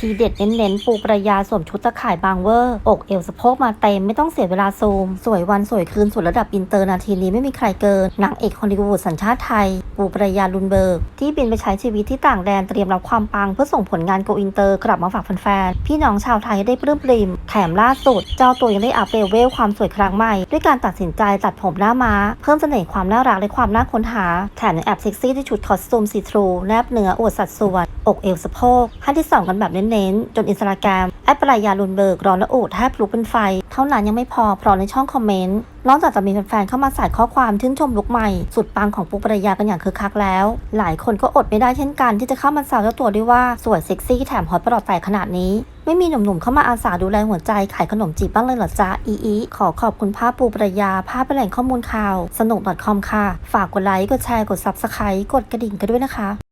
ทีเด็ดเน้นๆปูประยาสวมชุดตะข่ายบางเวอร์อกเอวสะโพกมาเต็มไม่ต้องเสียเวลาซูม สวยวันสวยคืนสุดระดับอินเตอร์นาทีนี้ไม่มีใครเกินนางเอกฮอลลีวูดสัญชาติไทย ปูประยาลุนเบิร์ก ที่บินไปใช้ชีวิตที่ต่างแดนเตรียมรับความปังเพื่อส่งผลงานโกอินเตอร์กลับมาฝากแฟนๆพี่น้องชาวไทยได้ปลื้มปริมแถมล่าสุด เจ้าตัวยังได้อัพเลเวลความสวยครั้งใหม่ ด้วยการตัดสินใจตัดผมหน้าม้า เพิ่มเสน่ห์ความน่ารักและความน่าค้นหาแถมยังแอบเซ็กซี่ด้วยชุดคอสตูมสีทรูแนบเนื้ออวดสัดส่วนอกเอวสะโพกขั้นที่2กันแบบเน้นๆ จนอินสตาแกรมแอปปลายาลุนเบิร์กร้อนและโอดแทบลุกเป็นไฟ เท่านั้นยังไม่พอเพราะในช่องคอมเมนต์นอกจากจะมีแฟนๆเข้ามาใส่ข้อความชื่นชมลุกใหม่ สุดปังของปุ๊กปรายากันอย่างคึกคักแล้ว หลายคนก็อดไม่ได้เช่นกัน ที่จะเข้ามาแซวเจ้าตัวด้วยว่าสวยเซ็กซี่แถมฮอตประหลอดแตกขนาดนี้ไม่มีหนุ่มๆ เข้ามาอาสาดูแลหัวใจขายขนมจีบบ้างเลยเหรอจ๊ะ อีอีขอขอบคุณภาพปูปรายา ภาพเป็นแหล่งข้อมูลข่าว สนุก .com ค่ะ ฝากกดไลค์ กดแชร์ กด subscribe กดกระดิ่งกันด้วยนะคะ